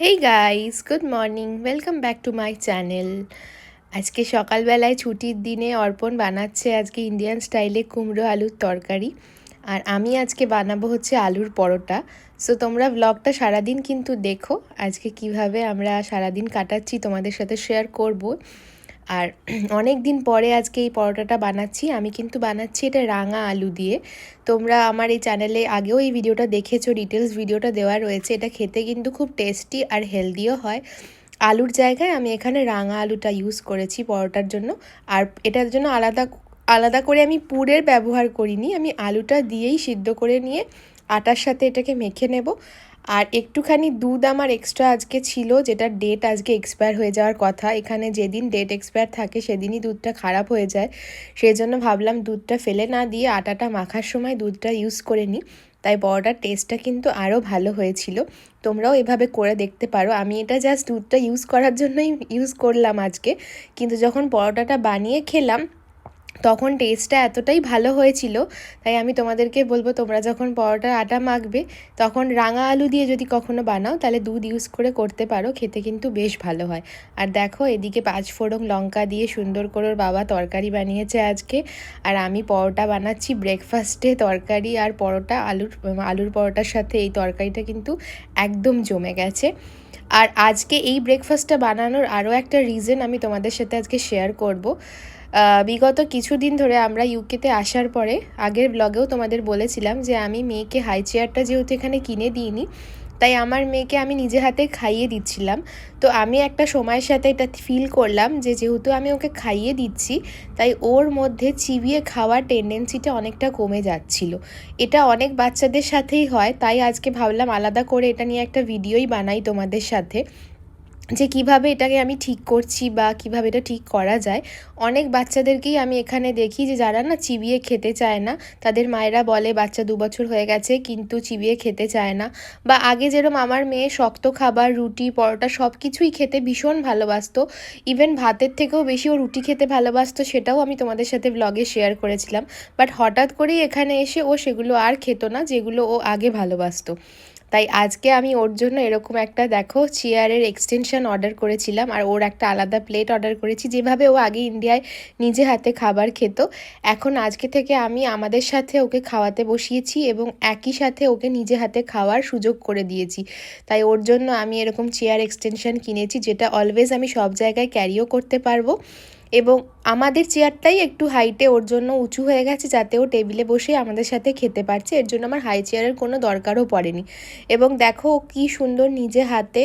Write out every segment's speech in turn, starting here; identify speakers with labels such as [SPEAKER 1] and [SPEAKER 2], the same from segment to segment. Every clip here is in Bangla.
[SPEAKER 1] Hey guys good morning welcome back to my channel আজকে সকালবেলায় ছুটির দিনে অর্পণ বানাচ্ছে আজকে ইন্ডিয়ান স্টাইলে কুমড়ো আলুর তরকারি। আর আমি আজকে বানাবো হচ্ছে আলুর পরোটা। সো তোমরা ব্লগটা সারাদিন কিন্তু দেখো। আজকে কীভাবে আমরা সারাদিন কাটাচ্ছি তোমাদের সাথে শেয়ার করব। আর অনেক দিন পরে আজকে এই পরোটাটা বানাচ্ছি। আমি কিন্তু বানাচ্ছি এটা রাঙা আলু দিয়ে। তোমরা আমার এই চ্যানেলে আগেও এই ভিডিওটা দেখেছ ডিটেলস ভিডিওটা দেওয়া রয়েছে। এটা খেতে কিন্তু খুব টেস্টি আর হেলদিও হয়। আলুর জায়গায় আমি এখানে রাঙা আলুটা ইউজ করেছি পরোটার জন্য। আর এটার জন্য আলাদা আলাদা করে আমি পুরের ব্যবহার করিনি। আমি আলুটা দিয়েই সিদ্ধ করে নিয়ে আটার সাথে এটাকে মেখে নেব। আর একটুখানি দুধ আমার এক্সট্রা আজকে ছিল যেটা ডেট আজকে এক্সপায়ার হয়ে যাওয়ার কথা। এখানে যেদিন ডেট এক্সপায়ার থাকে, সেদিনই দুধটা খারাপ হয়ে যায়। সেই জন্য ভাবলাম দুধটা ফেলে না দিয়ে আটাটা মাখার সময় দুধটা ইউজ করে নিই। তাই বড়টার টেস্টটা কিন্তু আরও ভালো হয়েছিল। তোমরাও এভাবে করে দেখতে পারো। আমি এটা জাস্ট দুধটা ইউজ করার জন্যই ইউজ করলাম আজকে। কিন্তু যখন পরোটাটা বানিয়ে খেলাম তখন টেস্টটা এতটাই ভালো হয়েছিল, তাই আমি তোমাদেরকে বলব তোমরা যখন পরোটার আটা মাখবে, তখন রাঙা আলু দিয়ে যদি কখনো বানাও, তাহলে দুধ ইউজ করে করতে পারো, খেতে কিন্তু বেশ ভালো হয়। আর দেখো, এদিকে পাঁচ ফোড়ন লঙ্কা দিয়ে সুন্দর করে বাবা তরকারি বানিয়েছে আজকে, আর আমি পরোটা বানাচ্ছি ব্রেকফাস্টে তরকারি আর পরোটা, আলুর আলুর পরোটার সাথে এই তরকারিটা কিন্তু একদম জমে গেছে। আর আজকে এই ব্রেকফাস্টটা বানানোর আরও একটা রিজন আমি তোমাদের সাথে আজকে শেয়ার করব। বিগত কিছুদিন ধরে আমরা ইউকেতে আসার পরে, আগের ব্লগেও তোমাদের বলেছিলাম যে আমি মেয়েকে হাই চেয়ারটা যেহেতু এখানে কিনে দিইনি, তাই আমার মেয়েকে আমি নিজে হাতে খাইয়ে দিচ্ছিলাম। তো আমি একটা সময়ের সাথে এটা ফিল করলাম যে যেহেতু আমি ওকে খাইয়ে দিচ্ছি, তাই ওর মধ্যে চিবিয়ে খাওয়ার টেন্ডেন্সিটা অনেকটা কমে যাচ্ছিল। এটা অনেক বাচ্চাদের সাথেই হয়, তাই আজকে ভাবলাম আলাদা করে এটা নিয়ে একটা ভিডিওই বানাই তোমাদের সাথে। যে কীভাবে এটাকে আমি ঠিক করছি বা কীভাবে এটা ঠিক করা যায়, অনেক বাচ্চাদেরকেই আমি এখানে দেখি যে যারা না চিবিয়ে খেতে চায় না, তাদের মায়েরা বলে বাচ্চা দু বছর হয়ে গেছে কিন্তু চিবিয়ে খেতে চায় না। বা আগে যেরকম আমার মেয়ে শক্ত খাবার, রুটি, পরোটা সব কিছুই খেতে ভীষণ ভালোবাসতো, ইভেন ভাতের থেকেও বেশি ও রুটি খেতে ভালোবাসতো সেটাও আমি তোমাদের সাথে ব্লগে শেয়ার করেছিলাম। বাট হঠাৎ করেই এখানে এসে ও সেগুলো আর খেত না যেগুলো ও আগে ভালোবাসতো। তাই আজকে আমি ওর জন্য এরকম একটা, দেখো চেয়ারের এক্সটেনশন অর্ডার করেছিলাম আর ওর একটা আলাদা প্লেট অর্ডার করেছি যেভাবে ও আগে ইন্ডিয়ায় নিজে হাতে খাবার খেত। এখন আজকে থেকে আমি আমাদের সাথে ওকে খাওয়াতে বসিয়েছি এবং একই সাথে ওকে নিজে হাতে খাওয়ার সুযোগ করে দিয়েছি। তাই ওর জন্য আমি এরকম চেয়ার এক্সটেনশন কিনেছি যেটা অলওয়েজ আমি সব জায়গায় ক্যারিও করতে পারব। এবং আমাদের চেয়ারটাই একটু হাইটে ওর জন্য উঁচু হয়ে গেছে যাতে ও টেবিলে বসে আমাদের সাথে খেতে পারছে। এর জন্য আমার হাই চেয়ারের কোনো দরকারও পড়েনি। এবং দেখো কি সুন্দর নিজে হাতে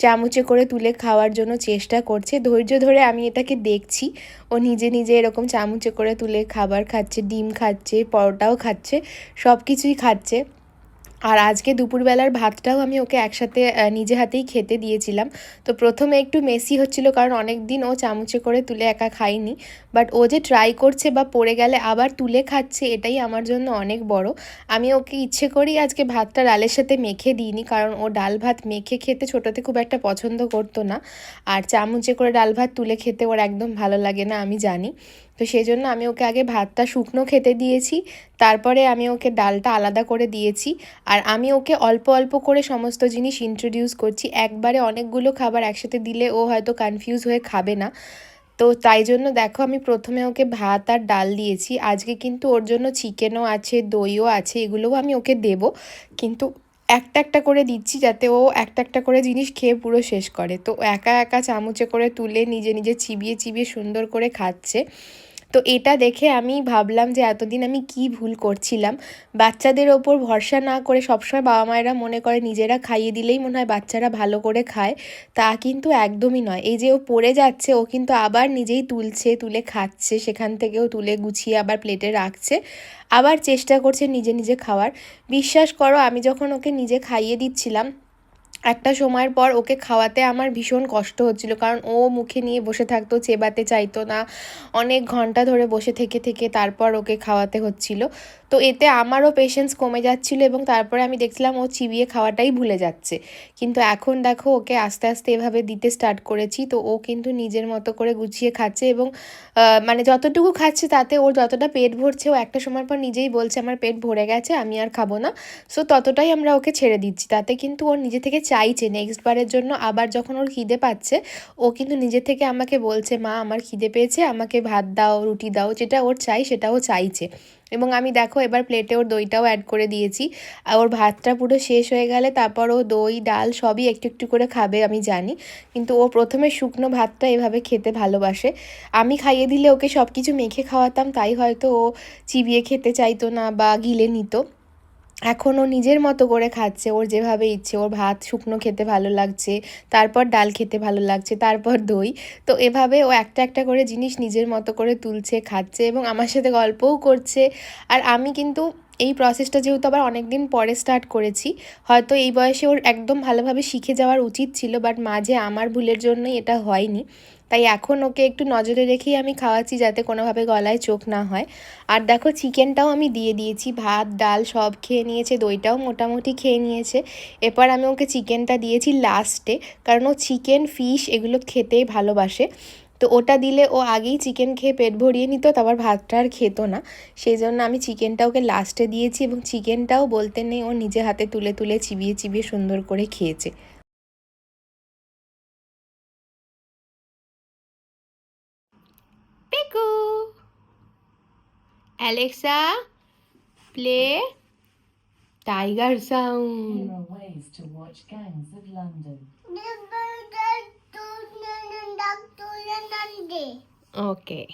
[SPEAKER 1] চামচে করে তুলে খাওয়ার জন্য চেষ্টা করছে। ধৈর্য ধরে আমি এটাকে দেখছি। ও নিজে নিজে এরকম চামচে করে তুলে খাবার খাচ্ছে, ডিম খাচ্ছে, পরোটাও খাচ্ছে সব কিছুই খাচ্ছে। আর আজকে দুপুরবেলার ভাতটাও আমি ওকে একসাথে নিজে হাতেই খেতে দিয়েছিলাম। তো প্রথমে একটু মেসি হচ্ছিল, কারণ অনেক দিন ও চামচে করে তুলে একা খায়নি। বাট ও যে ট্রাই করছে বা পড়ে গেলে আবার তুলে খাচ্ছে, এটাই আমার জন্য অনেক বড়। আমি ওকে ইচ্ছে করি আজকে ভাতটা ডালের সাথে মেখে দিইনি, কারণ ও ডাল ভাত মেখে খেতে ছোটোতে খুব একটা পছন্দ করতো না। আর চামচে করে ডাল ভাত তুলে খেতে ওর একদম ভালো লাগে না, আমি জানি। তো সেই জন্য আমি ওকে আগে ভাতটা শুকনো খেতে দিয়েছি, তারপরে আমি ওকে ডালটা আলাদা করে দিয়েছি, আর আমি ওকে অল্প অল্প করে সমস্ত জিনিস ইন্ট্রোডিউস করছি। একবারে অনেকগুলো খাবার একসাথে দিলে ও হয়তো কনফিউজ হয়ে খাবে না। তো তাই জন্য দেখো আমি প্রথমে ওকে ভাত আর ডাল দিয়েছি, আজকে কিন্তু ওর জন্য চিকেনও আছে, দইও আছে, এগুলোও আমি ওকে দেব। কিন্তু একটা একটা করে দিচ্ছি যাতে ও একটা একটা করে জিনিস খেয়ে পুরো শেষ করে। তো একা একা চামচে করে তুলে নিজে নিজে চিবিয়ে চিবিয়ে সুন্দর করে খাচ্ছে। তো এটা দেখে আমি ভাবলাম যে এতদিন আমি কি ভুল করছিলাম। বাচ্চাদের ওপর ভরসা না করে সবসময় বাবা মায়েরা মনে করে নিজেরা খাইয়ে দিলেই মনে হয় বাচ্চারা ভালো করে খায়। তা কিন্তু একদমই নয়। এই যে ও পড়ে যাচ্ছে, ও কিন্তু আবার নিজেই তুলছে, তুলে খাচ্ছে, সেখান থেকেও তুলে গুছিয়ে আবার প্লেটে রাখছে। আবার চেষ্টা করছে নিজে নিজে খাওয়ার। বিশ্বাস করো, আমি যখন ওকে নিজে খাইয়ে দিচ্ছিলাম একটা সময়ের পর ওকে খাওয়াতে আমার ভীষণ কষ্ট হচ্ছিল। কারণ ও মুখে নিয়ে বসে থাকতো, চেবাতে চাইতো না। অনেক ঘণ্টা ধরে বসে থেকে থেকে তারপর ওকে খাওয়াতে হচ্ছিল। তো এতে আমারও পেশেন্স কমে যাচ্ছিল এবং তারপরে আমি দেখছিলাম ও চিবিয়ে খাওয়াটাই ভুলে যাচ্ছে। কিন্তু এখন দেখো ওকে আস্তে আস্তে এভাবে দিতে স্টার্ট করেছি, তো ও কিন্তু নিজের মতো করে গুছিয়ে খাচ্ছে এবং মানে যতটুকু খাচ্ছে তাতে ওর যতটা পেট ভরছে, ও একটা সময় পর নিজেই বলছে, আমার পেট ভরে গেছে, আমি আর খাব না। সো ততটাই আমরা ওকে ছেড়ে দিচ্ছি। তাতে কিন্তু ওর নিজে থেকে চাইছে নেক্সট বারের জন্য। আবার যখন ওর খিদে পাচ্ছে, ও কিন্তু নিজে থেকে আমাকে বলছে, মা, আমার খিদে পেয়েছে, আমাকে ভাত দাও, রুটি দাও, যেটা ওর চাই সেটাও চাইছে। এবং আমি দেখো এবার প্লেটে ওর দইটাও অ্যাড করে দিয়েছি। আর ওর ভাতটা পুরো শেষ হয়ে গেলে তারপর ও দই, ডাল সবই একটু একটু করে খাবে, আমি জানি। কিন্তু ও প্রথমে শুকনো ভাতটা এভাবে খেতে ভালোবাসে। আমি খাইয়ে দিলে ওকে সব কিছু মেখে খাওয়াতাম, তাই হয়তো ও চিবিয়ে খেতে চাইতো না বা গিলে নিত। এখন ও নিজের মতো করে খাচ্ছে, ওর যেভাবে ইচ্ছে, ওর ভাত শুকনো খেতে ভালো লাগছে, তারপর ডাল খেতে ভালো লাগছে, তারপর দই। তো এভাবে ও একটা একটা করে জিনিস নিজের মতো করে তুলছে, খাচ্ছে এবং আমার সাথে গল্পও করছে। আর আমি কিন্তু এই প্রসেসটা যেহেতু আবার অনেক দিন পরে স্টার্ট করেছি, হয়তো এই বয়সে ওর একদম ভালোভাবে শিখে যাওয়ার উচিত ছিল বাট মাঝে আমার ভুলের জন্যই এটা হয়নি। তাই এখন ওকে একটু নজরে রেখেই আমি খাওয়াচ্ছি যাতে কোনোভাবে গলায় চোখ না হয়। আর দেখো, চিকেনটাও আমি দিয়ে দিয়েছি। ভাত, ডাল সব খেয়ে নিয়েছে, দইটাও মোটামুটি খেয়ে নিয়েছে। এরপর আমি ওকে চিকেনটা দিয়েছি লাস্টে, কারণ ও চিকেন, ফিশ এগুলো খেতেই ভালোবাসে। তো ওটা দিলে ও আগেই চিকেন খেয়ে পেট ভরিয়ে নিত, তারপর ভাতটা আর খেতো না। সেই জন্য আমি চিকেনটা ওকে লাস্টে দিয়েছি এবং চিকেনটাও বলতে নেই, ও নিজে হাতে তুলে তুলে চিবিয়ে চিবিয়ে সুন্দর করে খেয়েছে। Cuckoo. Alexa, play Tiger Sound.
[SPEAKER 2] Here are ways to watch Gangs of London.
[SPEAKER 1] Okay.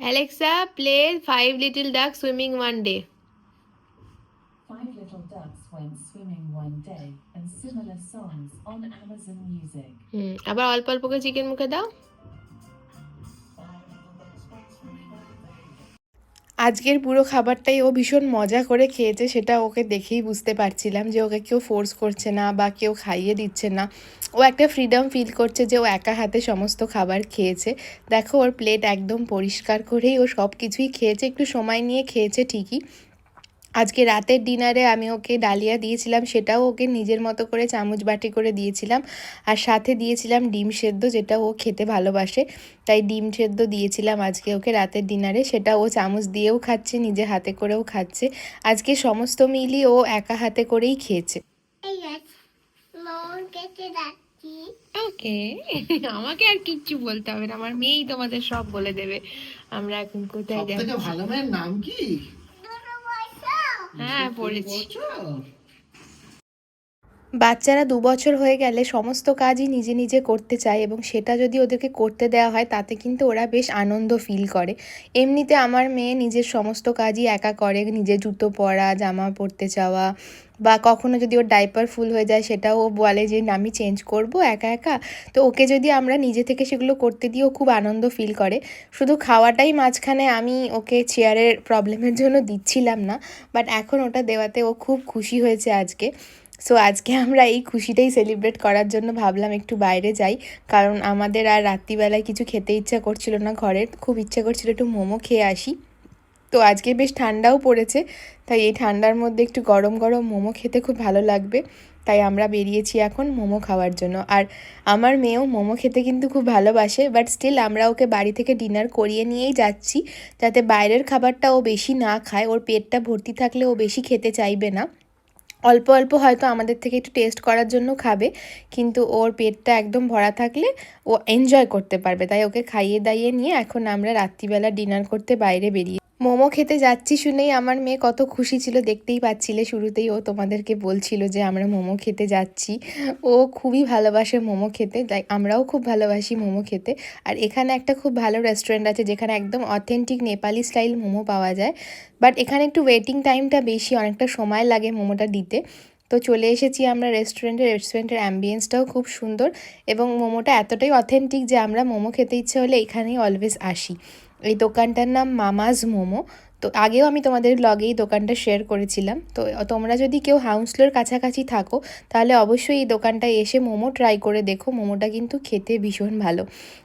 [SPEAKER 1] Alexa, play
[SPEAKER 2] Five Little Ducks Swimming One Day.
[SPEAKER 1] হুম আবার অল্প অল্প করে চিকেন মুখে দাও। আজকের পুরো খাবারটাই ও ভীষণ মজা করে খেয়েছে সেটা ওকে দেখেই বুঝতে পারছিলাম যে ওকে কেউ ফোর্স করছে না বা কেউ খাইয়ে দিচ্ছে না। ও একটা ফ্রিডম ফিল করছে যে ও একা হাতে সমস্ত খাবার খেয়েছে। দেখো ওর প্লেট একদম পরিষ্কার করেই ও সব কিছুই খেয়েছে একটু সময় নিয়ে খেয়েছে ঠিকই। আজকে রাতের ডিনারে আমি ওকে ডালিয়া দিয়েছিলাম সেটাও ওকে নিজের মতো করে চামচ বাটি করে দিয়েছিলাম। আর সাথে দিয়েছিলাম ডিম সেদ্ধ যেটা ও খেতে ভালোবাসে। তাই ডিম সেদ্ধ দিয়েছিলাম আজকে ওকে রাতের ডিনারে। সেটা ও চামচ দিয়েও খাচ্ছে নিজে হাতে করেও খাচ্ছে। আজকে সমস্ত মিলই ও একা হাতে করেই খেয়েছে। আমাকে আর কিচ্ছু বলতে হবে না। আমার মেয়েই তোমাদের সব বলে দেবে। আমরা এখন কোথায়
[SPEAKER 3] সব ভালো মেয়ের নাম কি?
[SPEAKER 1] হ্যাঁ পড়েছি। বাচ্চারা দু বছর হয়ে গেলে সমস্ত কাজই নিজে নিজে করতে চায় এবং সেটা যদি ওদেরকে করতে দেওয়া হয় তাতে কিন্তু ওরা বেশ আনন্দ ফিল করে। এমনিতে আমার মেয়ে নিজের সমস্ত কাজই একা করে নিজে জুতো পরা জামা পরতে চাওয়া বা কখনো যদি ওর ডাইপার ফুল হয়ে যায়, সেটাও ও বলে যে আমি চেঞ্জ করব একা একা। তো ওকে যদি আমরা নিজে থেকে সেগুলো করতে দিই, ও খুব আনন্দ ফিল করে। শুধু খাওয়াটাই মাঝখানে আমি ওকে চেয়ারের প্রবলেমের জন্য দিচ্ছিলাম না বাট এখন ওটা দেওয়াতে ও খুব খুশি হয়েছে আজকে। সো আজকে আমরা এই খুশিটাই সেলিব্রেট করার জন্য ভাবলাম একটু বাইরে যাই, কারণ আমাদের আর রাত্রিবেলায় কিছু খেতে ইচ্ছা করছিল না, ঘরের খুব ইচ্ছা করছিল একটু মোমো খেয়ে আসি। তো আজকে বেশ ঠান্ডাও পড়েছে, তাই এই ঠান্ডার মধ্যে একটু গরম গরম মোমো খেতে খুব ভালো লাগবে, তাই আমরা বেরিয়েছি এখন মোমো খাওয়ার জন্য। আর আমার মেয়েও মোমো খেতে কিন্তু খুব ভালোবাসে বাট স্টিল আমরা ওকে বাড়ি থেকে ডিনার করিয়ে নিয়েই যাচ্ছি, যাতে বাইরের খাবারটা ও বেশি না খায়, ওর পেটটা ভর্তি থাকলে ও বেশি খেতে চাইবে না। অল্প অল্প হয়তো আমাদের থেকে একটু টেস্ট করার জন্য খাবে, কিন্তু ওর পেটটা একদম ভরা থাকলে ও এনজয় করতে পারবে, তাই ওকে খাইয়ে দাইয়ে নিয়ে এখন আমরা রাত্রিবেলা ডিনার করতে বাইরে বেরিয়ে মোমো খেতে যাচ্ছি শুনেই আমার মেয়ে কত খুশি ছিল, দেখতেই পাচ্ছিলে শুরুতেই। ও তোমাদেরকে বলছিল যে, আমরা মোমো খেতে যাচ্ছি। ও খুবই ভালোবাসে মোমো খেতে, তাই আমরাও খুব ভালোবাসি মোমো খেতে। আর এখানে একটা খুব ভালো রেস্টুরেন্ট আছে, যেখানে একদম অথেন্টিক নেপালি স্টাইল মোমো পাওয়া যায়। বাট এখানে একটু ওয়েটিং টাইমটা বেশি, অনেকটা সময় লাগে মোমোটা দিতে। তো চলে এসেছি আমরা রেস্টুরেন্টে রেস্টুরেন্টের অ্যাম্বিয়েন্সটাও খুব সুন্দর। এবং মোমোটা এতটাই অথেন্টিক যে, আমরা মোমো খেতে ইচ্ছে হলে এখানেই অলওয়েজ আসি। এই দোকানটার নাম মামাজ মোমো। তো আগেও আমি তোমাদের ব্লগে এই দোকানটা শেয়ার করেছিলাম। তো তোমরা যদি কেউ হাউসলোর কাছাকাছি থাকো, তাহলে অবশ্যই এই দোকানটায় এসে মোমো ট্রাই করে দেখো। মোমোটা কিন্তু খেতে ভীষণ ভালো।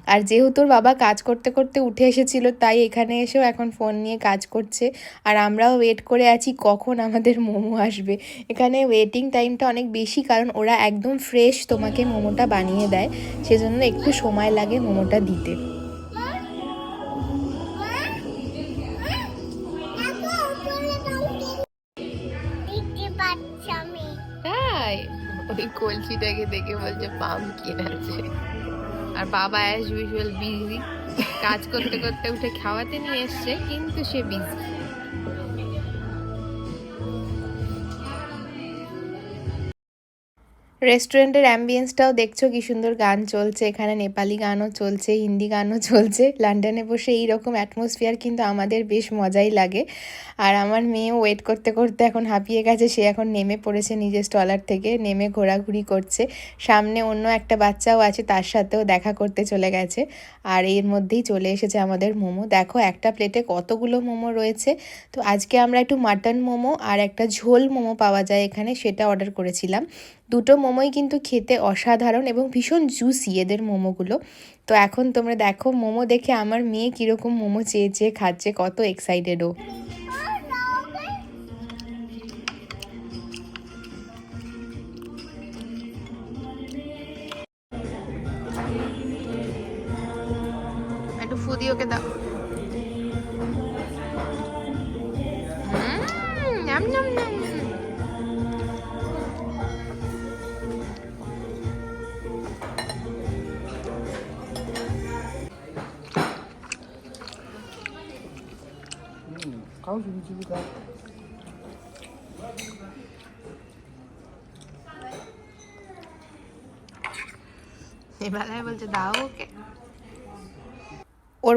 [SPEAKER 1] আর যেহেতু বাবা কাজ করতে করতে উঠে এসেছিল, তাই এখানে এসেও এখন ফোন নিয়ে কাজ করছে। আর আমরাও ওয়েট করে আছি কখন আমাদের মোমো আসবে। এখানে ওয়েটিং টাইমটা অনেক বেশি, কারণ ওরা একদম ফ্রেশ তোমাকে মোমোটা বানিয়ে দেয়। সেজন্য একটু সময় লাগে মোমোটা দিতে। তাই ওই কলসিটাকে দেখে বলছে পাম্পকিন আছে। আর বাবা অ্যাজ ইউজুয়াল বিজি কাজ করতে করতে উঠে খাওয়াতে নিয়ে এসছে, কিন্তু সে বিজি রেস্টুরেন্টের অ্যাম্বিয়েন্সটাও দেখছ কি সুন্দর গান চলছে, এখানে নেপালি গানও চলছে, হিন্দি গানও চলছে। লন্ডনে বসে এই রকম অ্যাটমসফিয়ার কিন্তু আমাদের বেশ মজাই লাগে। আর আমার মেয়েও ওয়েট করতে করতে এখন হাঁপিয়ে গেছে, সে এখন নেমে পড়েছে নিজের স্টলার থেকে, নেমে ঘোরাঘুরি করছে। সামনে অন্য একটা বাচ্চাও আছে, তার সাথেও দেখা করতে চলে গেছে। আর এর মধ্যেই চলে এসেছে আমাদের মোমো। দেখো, একটা প্লেটে কতগুলো মোমো রয়েছে। তো আজকে আমরা একটু মাটন মোমো আর একটা ঝোল মোমো পাওয়া যায় এখানে, সেটা অর্ডার করেছিলাম। দুটো মোমোই কিন্তু খেতে অসাধারণ এবং ভীষণ জুসি এদের মোমোগুলো। তো এখন তোমরা দেখো, মোমো দেখে আমার মেয়ে কীরকম মোমো চেয়ে চেয়ে খাচ্ছে, কত এক্সাইটেডও একটু ওকে দাও। নাম নাম নাম। ওর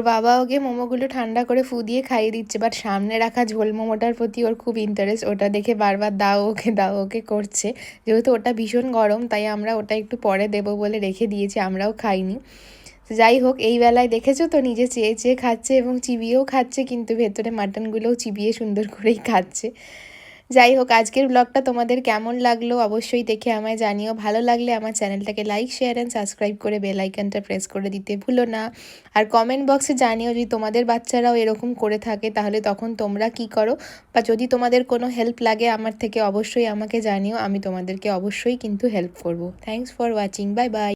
[SPEAKER 1] বাবা ওকে মোমোগুলো ঠান্ডা করে ফু দিয়ে খাইয়ে দিচ্ছে বাট সামনে রাখা ঝোল মোমোটার প্রতি ওর খুব ইন্টারেস্ট ওটা দেখে বারবার দাও ওকে দাও ওকে করছে। যেহেতু ওটা ভীষণ গরম, তাই আমরা ওটা একটু পরে দেবো বলে রেখে দিয়েছি, আমরাও খাইনি। যাই হোক, এই বেলায় দেখেছ তো নিজে চেয়ে চেয়ে খাচ্ছে এবং চিবিয়েও খাচ্ছে, কিন্তু ভেতরে মাটনগুলোও চিবিয়ে সুন্দর করেই খাচ্ছে। যাই হোক, আজকের ব্লগটা তোমাদের কেমন লাগল অবশ্যই দেখে আমায় জানিও। ভালো লাগলে আমার চ্যানেলটাকে লাইক শেয়ার অ্যান্ড সাবস্ক্রাইব করে বেল আইকনটা প্রেস করে দিতে ভুলো না। আর কমেন্ট বক্সে জানিও যদি তোমাদের বাচ্চারাও এরকম করে থাকে, তাহলে তখন তোমরা কি করো? বা যদি তোমাদের কোনো হেল্প লাগে আমার থেকে, অবশ্যই আমাকে জানিও। আমি তোমাদেরকে অবশ্যই কিন্তু হেল্প করব। Thanks for watching bye bye